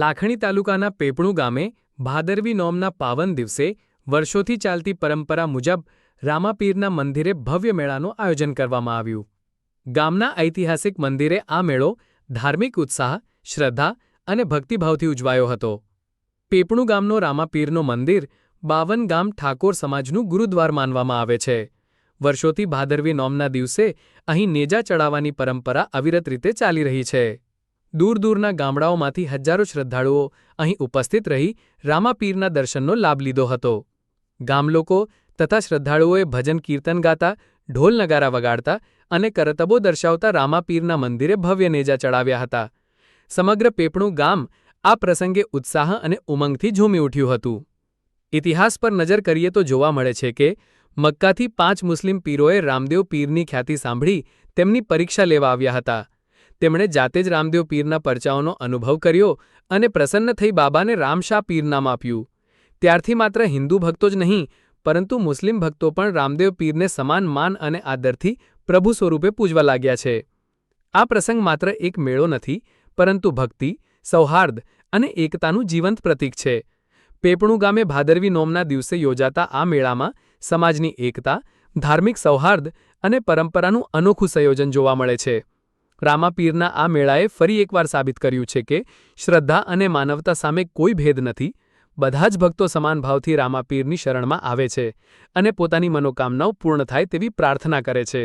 લાખણી તાલુકાના પેપણું ગામે ભાદરવી નોમના પાવન દિવસે વર્ષોથી ચાલતી પરંપરા મુજબ રામાપીરના મંદિરે ભવ્ય મેળાનું આયોજન કરવામાં આવ્યું. ગામના ઐતિહાસિક મંદિરે આ મેળો ધાર્મિક ઉત્સાહ, શ્રદ્ધા અને ભક્તિભાવથી ઉજવાયો હતો. પેપણું ગામનો રામાપીરનો મંદિર બાવન ગામ ઠાકોર સમાજનું ગુરુદ્વાર માનવામાં આવે છે. વર્ષોથી ભાદરવી નોમના દિવસે અહીં નેજા ચડાવવાની પરંપરા અવિરત રીતે ચાલી રહી છે. દૂર દૂરના ગામડાઓમાંથી હજારો શ્રદ્ધાળુઓ અહીં ઉપસ્થિત રહી રામાપીરના દર્શનનો લાભ લીધો હતો. ગામલોકો તથા શ્રદ્ધાળુઓએ ભજન કીર્તન ગાતા, ઢોલ નગારા વગાડતા અને કરતબો દર્શાવતા રામાપીરના મંદિરે ભવ્ય નેજા ચડાવ્યા હતા. સમગ્ર પેપણું ગામ આ પ્રસંગે ઉત્સાહ અને ઉમંગથી ઝૂમી ઉઠ્યું હતું. ઇતિહાસ પર નજર કરીએ તો જોવા મળે છે કે મક્કાથી પાંચ મુસ્લિમ પીરોએ રામદેવ પીરની ખ્યાતિ સાંભળી તેમની પરીક્ષા લેવા આવ્યા હતા. તેમણે જાતે જ રામદેવ પીરના પરચાઓનો અનુભવ કર્યો અને પ્રસન્ન થઈ બાબાને રામશાહ પીર નામ આપ્યું. ત્યારથી માત્ર હિન્દુ ભક્તો જ નહીં, પરંતુ મુસ્લિમ ભક્તો પણ રામદેવ પીરને સમાન માન અને આદરથી પ્રભુ સ્વરૂપે પૂજવા લાગ્યા છે. આ પ્રસંગ માત્ર એક મેળો નથી, પરંતુ ભક્તિ, સૌહાર્દ અને એકતાનું જીવંત પ્રતીક છે. પેપણું ગામે ભાદરવી નોમના દિવસે યોજાતા આ મેળામાં સમાજની એકતા, ધાર્મિક સૌહાર્દ અને પરંપરાનું અનોખું સંયોજન જોવા મળે છે. રામાપીરના આ મેળાએ ફરી એકવાર સાબિત કર્યું છે કે શ્રદ્ધા અને માનવતા સામે કોઈ ભેદ નથી, બધા જ ભક્તો સમાન ભાવથી રામાપીરની શરણમાં આવે છે અને પોતાની મનોકામનાઓ પૂર્ણ થાય તેવી પ્રાર્થના કરે છે.